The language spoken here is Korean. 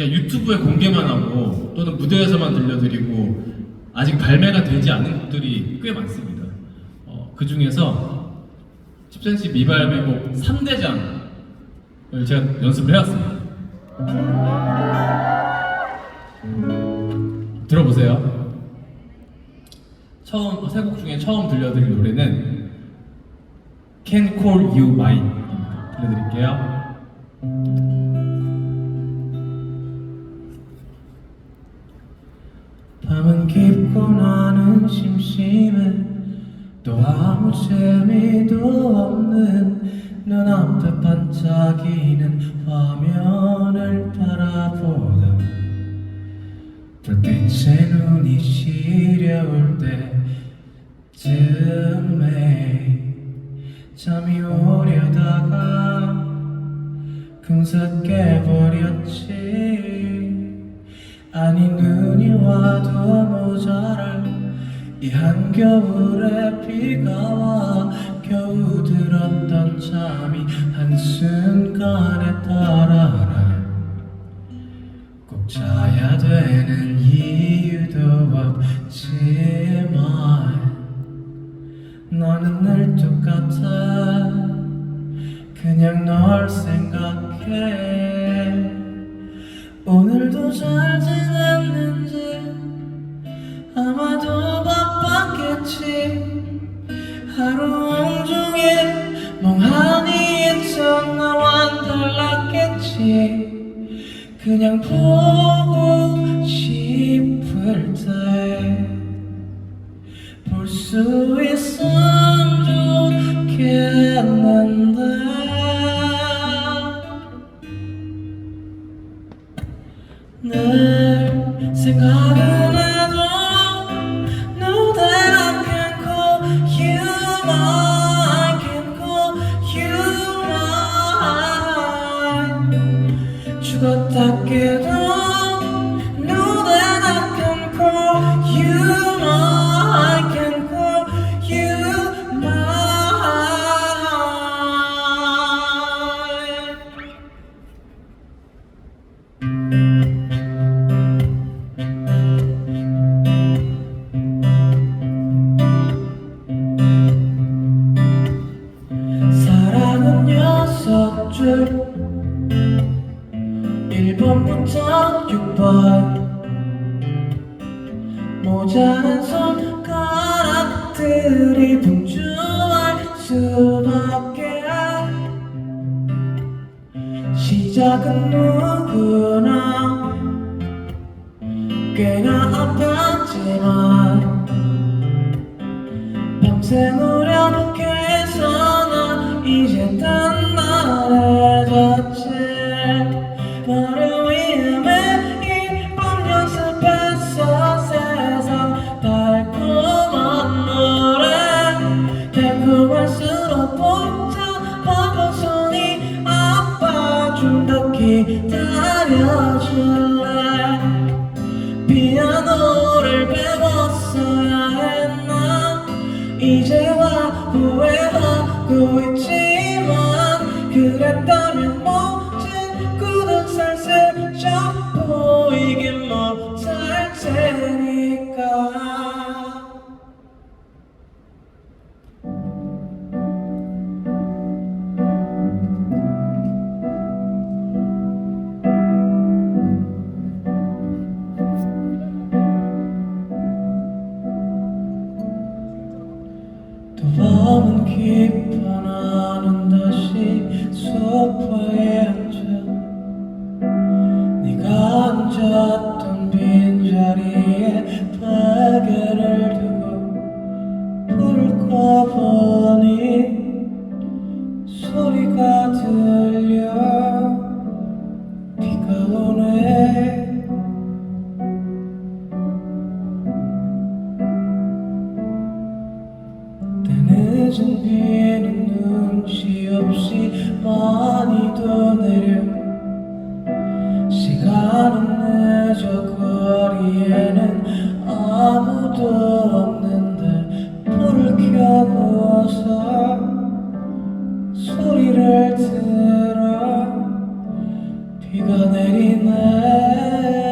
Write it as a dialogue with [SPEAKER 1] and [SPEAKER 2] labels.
[SPEAKER 1] 그냥 유튜브에 공개만 하고 또는 무대에서만 들려드리고 아직 발매가 되지 않은 곡들이 꽤 많습니다. 어, 그 중에서 10cm 미발매곡 3대장을 제가 연습을 해왔습니다. 들어보세요. 처음 세 곡 중에 처음 들려드릴 노래는 Can Call You Mine 들려드릴게요. 밤은 깊고 나는 심심해. 또 아무 재미도 없는 눈앞에 반짝이는 화면을 바라보다. 불빛에 눈이 시려울 때쯤에 잠이 오려다가 금세 깨버렸지 아니 눈이 와도 모자랄 이 한겨울에 비가 와. 겨우 들었던 잠이 한순간에 따라라. 꼭 자야 되는 이유도 없지만 너는 늘 똑같아. 그냥 널 생각해 오늘도 잘 지냈는지 아마도 바빴겠지. 하루 온종일 멍하니 있던 나와 달랐겠지. 그냥 보고 늘 생각은 해 여섯 줄 1번부터 6번. 모자란 손가락들이 분주할 수밖에 시작은 누구나 꽤나 아팠지만 밤새 노력해 이제와 후회하고 있지만 그랬다면 멋진 굳은 살을 또 마음은 깊어 나는 다시 소파에 늦은 비는 눈치 없이 많이도 내려. 시간은 늦어 거리에는 아무도 없는데 불을 켜고서 소리를 들어. 비가 내리네.